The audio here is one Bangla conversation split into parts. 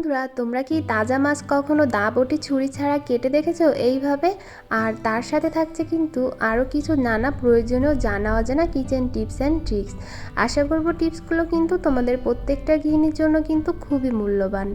বন্ধুরা, তোমরা কি তাজা মাছ কখনো দা বটি ছুরি ছাড়া কেটে দেখেছ এইভাবে? আর তার সাথে থাকছে কিন্তু আরও কিছু নানা প্রয়োজনীয় জানা অজানা কিচেন টিপস অ্যান্ড ট্রিক্স আশা করব টিপসগুলো কিন্তু তোমাদের প্রত্যেকটা গৃহিণীর জন্য কিন্তু খুবই মূল্যবান।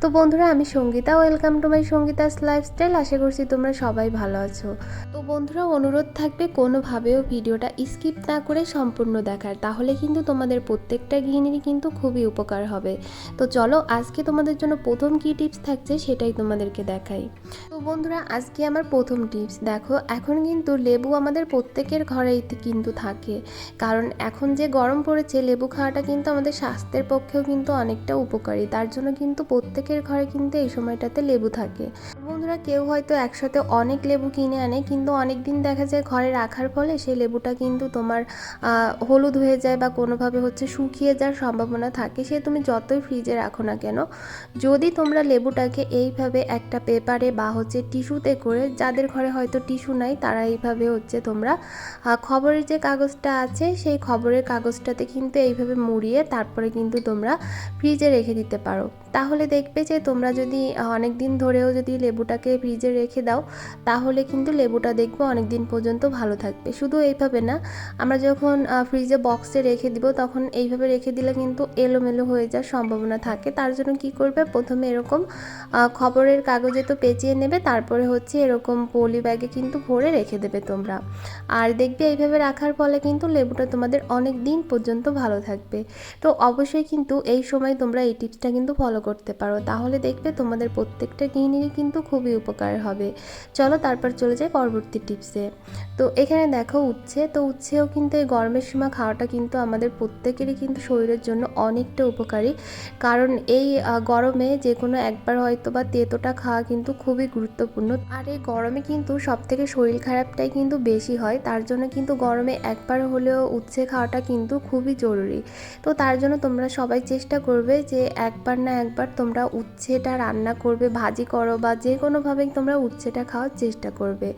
তো বন্ধুরা, আমি Sangeeta welcome to my Sangeeta's lifestyle আশা করছি তোমরা সবাই ভালো আছো। তো বন্ধুরা, অনুরোধ থাকবে কোনোভাবেও ভিডিওটা স্কিপ না করে সম্পূর্ণ দেখার। তাহলে কিন্তু তোমাদের প্রত্যেকটা গৃহিণীরই কিন্তু খুবই উপকার হবে। তো চলো, আজকে তোমাদের জন্য প্রথম কী টিপস থাকছে সেটাই তোমাদেরকে দেখাই। তো বন্ধুরা, আজকে আমার প্রথম টিপস দেখো, এখন কিন্তু লেবু আমাদের প্রত্যেকের ঘরেই কিন্তু থাকে। কারণ এখন যে গরম পড়েছে, লেবু খাওয়াটা কিন্তু আমাদের স্বাস্থ্যের পক্ষেও কিন্তু অনেকটা উপকারী। তার জন্য কিন্তু প্রত্যেকের ঘরে কিন্তু এই সময়টাতে লেবু থাকে। বন্ধুরা, কেউ হয়তো একসাথে অনেক লেবু কিনে আনে, কিন্তু অনেক দিন দেখা যায় ঘরে রাখার ফলে সেই লেবুটা কিন্তু তোমার হলুদ হয়ে যায় বা কোনোভাবে হচ্ছে শুকিয়ে যাওয়ার সম্ভাবনা থাকে। সে তুমি যতই ফ্রিজে রাখো না কেন যদি তোমরা লেবুটাকে এইভাবে একটা পেপারে বা হচ্ছে টিস্যুতে করে, যাদের ঘরে হয়তো টিস্যু নাই, তারা এইভাবে হচ্ছে তোমরা খবরের যে কাগজটা আছে, সেই খবরের কাগজটাতে কিন্তু এইভাবে মুড়িয়ে তারপরে কিন্তু তোমরা ফ্রিজে রেখে দিতে পারো। তাহলে দেখবে যে তোমরা যদি অনেক দিন ধরেও যদি লেবুটাকে ফ্রিজে রেখে দাও, তাহলে কিন্তু লেবুটা দেখবে অনেক দিন পর্যন্ত ভালো থাকবে। শুধু এইভাবে না, আমরা যখন ফ্রিজে বক্সে রেখে দিব, তখন এইভাবে রেখে দিলে কিন্তু এলোমেলো হয়ে যাওয়ার সম্ভাবনা থাকে। তার জন্য কি করবে? প্রথমে এরকম খবরের কাগজে তো পেঁচিয়ে নেবে, তারপরে হচ্ছে এরকম পলি ব্যাগে কিন্তু ভরে রেখে দেবে তোমরা। আর দেখবে এইভাবে রাখার ফলে কিন্তু লেবুটা তোমাদের অনেক দিন পর্যন্ত ভালো থাকবে। তো অবশ্যই কিন্তু এই সময় তোমরা এই টিপসটা কিন্তু ফলো করতে পারো, তাহলে দেখবে তোমাদের প্রত্যেকটা গৃহিণীরই কিন্তু খুবই উপকার হবে। চলো তারপর চলে যাই পরবর্তী টিপসে তো এখানে দেখো উচ্ছে, তো উচ্ছেও কিন্তু এই গরমের সময় খাওয়াটা কিন্তু আমাদের প্রত্যেকেরই কিন্তু শরীরের জন্য অনেকটা উপকারী। কারণ এই গরমে যে কোনো একবার হয়তো বা তেতোটা খাওয়া কিন্তু খুবই গুরুত্বপূর্ণ। আর এই গরমে কিন্তু সব থেকে শরীর খারাপটাই কিন্তু বেশি হয়, তার জন্য কিন্তু গরমে একবার হলেও উচ্ছে খাওয়াটা কিন্তু খুবই জরুরি। তো তার জন্য তোমরা সবাই চেষ্টা করবে যে একবার না একবার তোমরা উচ্ছেটা রান্না করবে, ভাজি করো বা যে কোনোভাবেই তোমরা উচ্ছেটা খাওয়ার চেষ্টা করবে।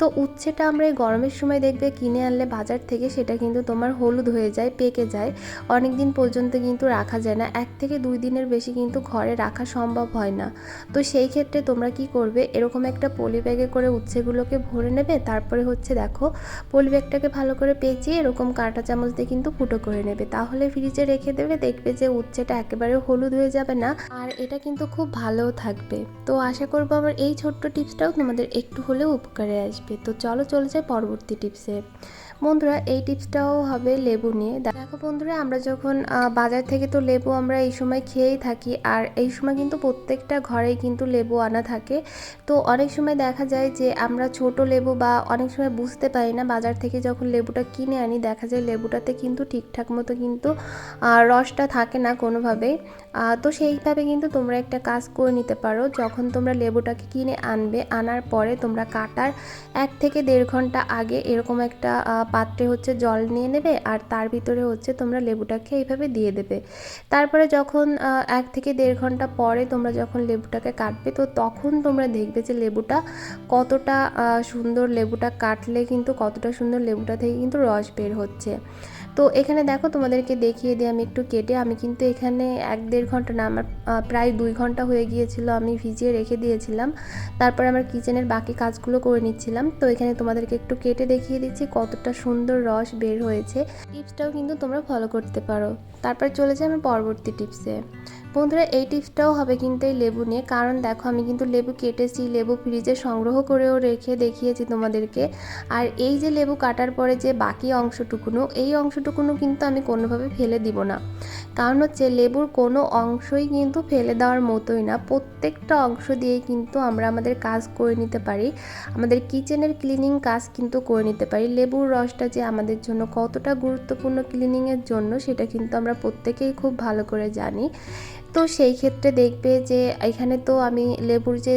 তো উচ্ছেটা আমরা এই গরমের সময় দেখবে কিনে আনলে বাজার থেকে সেটা কিন্তু তোমার হলুদ হয়ে যায়, পেকে যায়। অনেক দিন পর্যন্ত কিন্তু রাখা যায় না। এক থেকে দুই দিনের বেশি কিন্তু ঘরে রাখা সম্ভব হয় না। তো সেই ক্ষেত্রে তোমরা কি করবে? এরকম একটা পলি ব্যাগে করে উচ্ছেগুলোকে ভরে নেবে, তারপরে হচ্ছে দেখো পলি ব্যাগটাকে ভালো করে পেঁচিয়ে এরকম কাঁটা চামচ দিয়ে কিন্তু ফুটো করে নেবে। তাহলে ফ্রিজে রেখে দেবে, দেখবে যে উচ্ছেটা একেবারে হলুদ হয়ে যাবে না। আর এটা কিন্তু খুব ভালোও থাকবে। তো আশা করব আমার এই ছোট্ট টিপসটাও তোমাদের একটু হলেও উপকারে আসবে। তো চলো চলে যাই পরবর্তী টিপসে। বন্ধুরা, এই টিপসটাও হবে লেবু নিয়ে। দেখো বন্ধুরা, আমরা যখন বাজার থেকে তো লেবু আমরা এই সময় খেয়েই থাকি, আর এই সময় কিন্তু প্রত্যেকটা ঘরেই কিন্তু লেবু আনা থাকে। তো অনেক সময় দেখা যায় যে আমরা ছোট লেবু বা অনেক সময় বুঝতে পারি না, বাজার থেকে যখন লেবুটা কিনে আনি, দেখা যায় লেবুটাতে কিন্তু ঠিকঠাক মতো কিন্তু রসটা থাকে না কোনোভাবেই তো তো সেইভাবে কিন্তু তোমরা একটা কাজ করে নিতে পারো। যখন তোমরা লেবুটাকে কিনে আনবে, আনার পরে তোমরা কাটার এক থেকে দেড় ঘণ্টা আগে এরকম একটা পাত্রে হচ্ছে জল নিয়ে নেবে আর তার ভিতরে হচ্ছে তোমরা লেবুটাকে এইভাবে দিয়ে দেবে। তারপরে যখন এক থেকে দেড় ঘণ্টা পরে তোমরা যখন লেবুটাকে কাটবে, তো তখন তোমরা দেখবে যে লেবুটা কতটা সুন্দর লেবুটা কাটলে কিন্তু কতটা সুন্দর লেবুটা থেকে কিন্তু রস বের হচ্ছে। তো এখানে দেখো তোমাদেরকে দেখিয়ে দিই আমি একটু কেটে। আমি কিন্তু এখানে এক দেড় ঘণ্টা না আমার প্রায় দুই ঘণ্টা হয়ে গিয়েছিল, আমি ভিজিয়ে রেখে দিয়েছিলাম। তারপর আমার কিচেনের বাকি কাজগুলো করে নিচ্ছিলাম। তো এখানে তোমাদেরকে একটু কেটে দেখিয়ে দিচ্ছি কতটা সুন্দর রস বের হয়েছে। টিপসটাও কিন্তু তোমরা ফলো করতে পারো। তারপর চলে যাই আমার পরবর্তী টিপসে বন্ধুরা, এই টিপসটাও হবে কিন্তু এই লেবু নিয়ে। কারণ দেখো, আমি কিন্তু লেবু কেটেছি, লেবু ফ্রিজে সংগ্রহ করেও রেখে দেখিয়েছি তোমাদেরকে। আর এই যে লেবু কাটার পরে যে বাকি অংশটুকুনো, এই অংশটুকুনো কিন্তু আমি কোনোভাবে ফেলে দিব না। কারণ হচ্ছে লেবুর কোনো অংশই কিন্তু ফেলে দেওয়ার মতোই না। প্রত্যেকটা অংশ দিয়েই কিন্তু আমরা আমাদের কাজ করে নিতে পারি। আমাদের কিচেনের ক্লিনিং কাজ কিন্তু করে নিতে পারি। লেবুর রসটা যে আমাদের জন্য কতটা গুরুত্বপূর্ণ ক্লিনিংয়ের জন্য, সেটা কিন্তু আমরা প্রত্যেকেই খুব ভালো করে জানি। তো সেই ক্ষেত্রে দেখবে যে এখানে তো আমি লেবুর যে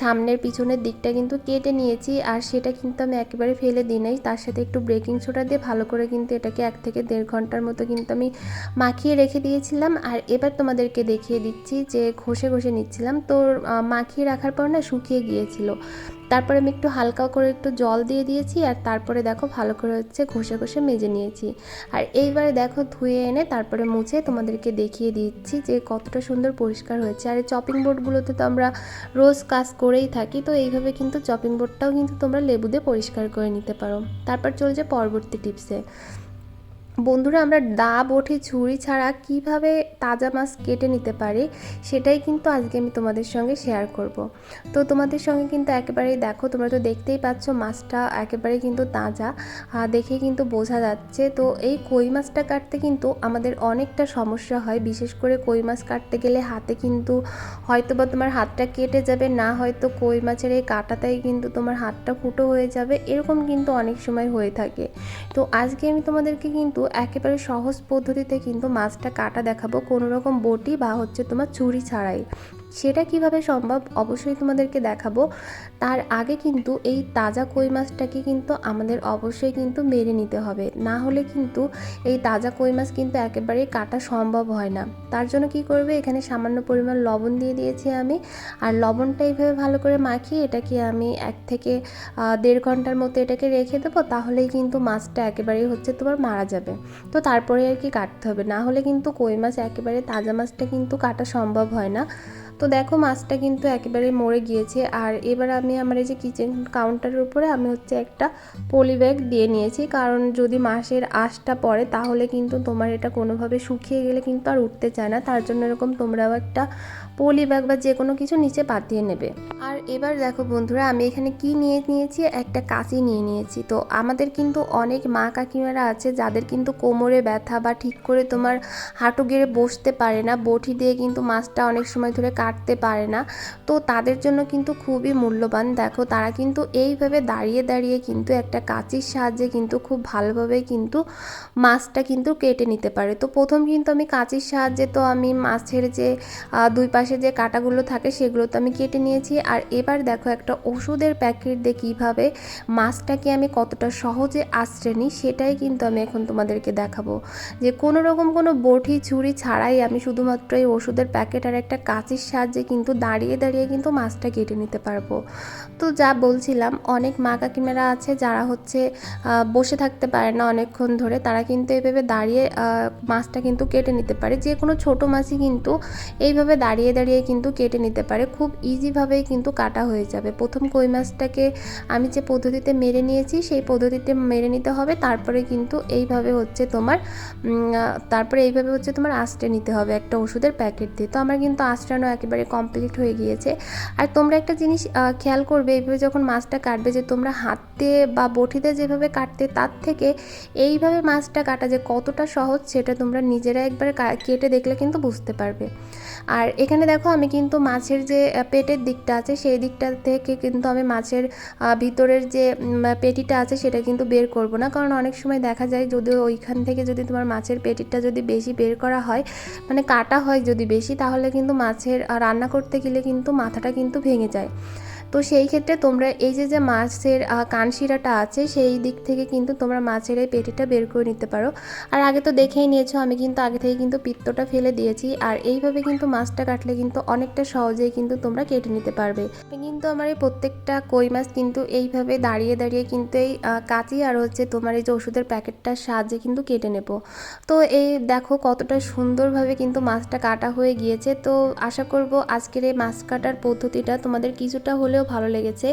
সামনের পিছনের দিকটা কিন্তু কেটে নিয়েছি আর সেটা কিন্তু আমি একেবারে ফেলে দিই নাই। তার সাথে একটু ব্রেকিং সোডা দিয়ে ভালো করে কিন্তু এটাকে এক থেকে দেড় ঘণ্টার মতো কিন্তু আমি মাখিয়ে রেখে দিয়েছিলাম। আর এবার তোমাদেরকে দেখিয়ে দিচ্ছি যে ঘষে ঘষে নিচ্ছিলাম। তো মাখিয়ে রাখার পর না শুকিয়ে গিয়েছিল। তারপরে আমি একটু হালকা করে একটু জল দিয়ে দিয়েছি আর তারপরে দেখো ভালো করে হচ্ছে ঘষে ঘষে মেজে নিয়েছি। আর এইবারে দেখো ধুয়ে এনে তারপরে মুছে তোমাদেরকে দেখিয়ে দিচ্ছি যে কতটা সুন্দর পরিষ্কার হয়েছে। আর চপিং বোর্ডগুলোতে তো আমরা রোজ কাজ করেই থাকি, তো এইভাবে কিন্তু চপিং বোর্ডটাও কিন্তু তোমরা লেবু দিয়ে পরিষ্কার করে নিতে পারো। তারপর চলছে পরবর্তী টিপসে বন্ধুরা, আমরা দা বটি ছুরি ছাড়া কীভাবে তাজা মাছ কেটে নিতে পারি সেটাই কিন্তু আজকে আমি তোমাদের সঙ্গে শেয়ার করব। তো তোমাদের সঙ্গে কিন্তু একেবারেই দেখো, তোমরা তো দেখতেই পাচ্ছ মাছটা একেবারে কিন্তু তাজা দেখে কিন্তু বোঝা যাচ্ছে। তো এই কই মাছটা কাটতে কিন্তু আমাদের অনেকটা সমস্যা হয়, বিশেষ করে কই মাছ কাটতে গেলে হাতে কিন্তু হয়তো বা তোমার হাতটা কেটে যাবে, না হয়তো কই মাছের এই কাটাতেই কিন্তু তোমার হাতটা ফুটো হয়ে যাবে, এরকম কিন্তু অনেক সময় হয়ে থাকে। তো আজকে আমি তোমাদেরকে কিন্তু একেবারে সহজ পদ্ধতিতে কিন্তু মাছটা কাটা দেখাবো। কোনো রকম বটি বা হচ্ছে তোমার চুরি ছাড়াই। সেটা কীভাবে সম্ভব অবশ্যই তোমাদেরকে দেখাবো। তার আগে কিন্তু এই তাজা কই মাছটাকে কিন্তু আমাদের অবশ্যই কিন্তু মেরে নিতে হবে। না হলে কিন্তু এই তাজা কই মাছ কিন্তু একেবারেই কাটা সম্ভব হয় না। তার জন্য কি করবে? এখানে সামান্য পরিমাণ লবণ দিয়ে দিয়েছি আমি। আর লবণটা এইভাবে ভালো করে মাখিয়ে এটাকে আমি এক থেকে দেড় ঘণ্টার মতো এটাকে রেখে দেবো। তাহলেই কিন্তু মাছটা একেবারেই হচ্ছে তোমার মারা যাবে। তো তারপরে আর কি কাটতে হবে? না হলে কিন্তু কই মাছ একেবারে তাজা মাছটা কিন্তু কাটা সম্ভব হয় না। তো দেখো মাছটা কিন্তু একেবারে মরে গিয়েছে। আর এবার আমি আমার এই যে কিচেন কাউন্টারের উপরে আমি হচ্ছে একটা পলি ব্যাগ দিয়ে নিয়েছি। কারণ যদি মাছের আঁশটা পড়ে, তাহলে কিন্তু তোমার এটা কোনোভাবে শুকিয়ে গেলে কিন্তু আর উঠতে চায় না। তার জন্য এরকম তোমরাও একটা পলি ব্যাগ বা যে কোনো কিছু নিচে পাতিয়ে নেবে। আর এবার দেখো বন্ধুরা, আমি এখানে কি নিয়ে নিয়েছি? একটা কাঁচি নিয়ে নিয়েছি। তো আমাদের কিন্তু অনেক মা কাকিমারা আছে, যাদের কিন্তু কোমরে ব্যথা বা ঠিক করে তোমার হাঁটু গেড়ে বসতে পারে না। বটি দিয়ে কিন্তু মাছটা অনেক সময় ধরে কাটতে পারে না। তো তাদের জন্য কিন্তু খুবই মূল্যবান। দেখো, তারা কিন্তু এইভাবে দাঁড়িয়ে দাঁড়িয়ে কিন্তু একটা কাঁচির সাহায্যে কিন্তু খুব ভালোভাবে কিন্তু মাছটা কিন্তু কেটে নিতে পারে। তো প্রথম কিন্তু আমি কাঁচির সাহায্যে তো আমি মাছের যে দুই পাশে যে কাটাগুলো থাকে সেগুলো তো আমি কেটে নিয়েছি। আর এবার দেখো একটা ওষুধের প্যাকেট দিয়ে কীভাবে মাছটাকে আমি কতটা সহজে আশ্রে নিই সেটাই কিন্তু আমি এখন তোমাদেরকে দেখাবো। যে কোনো রকম কোনো বটি, ছুরি ছাড়াই আমি শুধুমাত্র এই ওষুধের প্যাকেট আর একটা কাঁচির সাহায্যে কিন্তু দাঁড়িয়ে দাঁড়িয়ে কিন্তু মাছটা কেটে নিতে পারব। তো যা বলছিলাম, অনেক মা কাকিমারা আছে যারা হচ্ছে বসে থাকতে পারে না অনেকক্ষণ ধরে, তারা কিন্তু এইভাবে দাঁড়িয়ে মাছটা কিন্তু কেটে নিতে পারে। যে কোনো ছোটো মাছই কিন্তু এইভাবে দাঁড়িয়ে দাঁড়িয়ে কিন্তু কেটে নিতে পারে। খুব ইজিভাবেই কিন্তু কাটা হয়ে যাবে। প্রথম কই মাছটাকে আমি যে পদ্ধতিতে মেরে নিয়েছি, সেই পদ্ধতিতে মেরে নিতে হবে। তারপরে কিন্তু এইভাবে হচ্ছে তোমার তারপরে এইভাবে হচ্ছে তোমার আঁচড়ে নিতে হবে একটা ওষুধের প্যাকেট দিয়ে। তো আমার কিন্তু আঁচড়ানো একেবারে কমপ্লিট হয়ে গিয়েছে। আর তোমরা একটা জিনিস খেয়াল করবে, এইভাবে যখন মাছটা কাটবে যে তোমরা হাতে বা বটিতে যেভাবে কাটতে তার থেকে এইভাবে মাছটা কাটা যে কতটা সহজ সেটা তোমরা নিজেরা একবার কেটে দেখলে কিন্তু বুঝতে পারবে। আর এখানে দেখো আমি কিন্তু মাছের যে পেটের দিকটা আছে সেই দিকটা থেকে কিন্তু আমি মাছের ভিতরের যে পেটিটা আছে সেটা কিন্তু বের করব না। কারণ অনেক সময় দেখা যায় যদি ওইখান থেকে যদি তোমার মাছের পেটিটা যদি বেশি বের করা হয় মানে কাটা হয় যদি বেশি, তাহলে কিন্তু মাছের রান্না করতে গেলে কিন্তু মাথাটা কিন্তু ভেঙে যায়। তো সেই ক্ষেত্রে তোমরা এই যে যে মাছের কানশিরাটা আছে, সেই দিক থেকে কিন্তু তোমরা মাছের এই পেটিটা বের করে নিতে পারো। আর আগে তো দেখেই নিয়েছো, আমি কিন্তু আগে থেকে কিন্তু পিত্তটা ফেলে দিয়েছি। আর এইভাবে কিন্তু মাছটা কাটলে কিন্তু অনেকটা সহজেই কিন্তু তোমরা কেটে নিতে পারবে। কিন্তু আমার এই প্রত্যেকটা কই মাছ কিন্তু এইভাবে দাঁড়িয়ে দাঁড়িয়ে কিন্তু এই কাঁচি আর হচ্ছে তোমার এই যে ওষুধের প্যাকেটটার সাহায্যে কিন্তু কেটে নেব। তো এই দেখো কতটা সুন্দরভাবে কিন্তু মাছটা কাটা হয়ে গিয়েছে। তো আশা করব আজকের এই মাছ কাটার পদ্ধতিটা তোমাদের কিছুটা হলেও ভালো লেগেছে।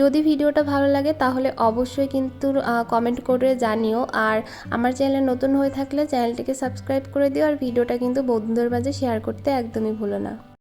যদি ভিডিওটা ভালো লাগে তাহলে অবশ্যই কিন্তু কমেন্ট করে জানিও। আর আমার চ্যানেলে নতুন হয়ে থাকলে চ্যানেলটিকে সাবস্ক্রাইব করে দিও। আর ভিডিওটা কিন্তু বন্ধুদের মাঝে শেয়ার করতে একদমই ভুলো না।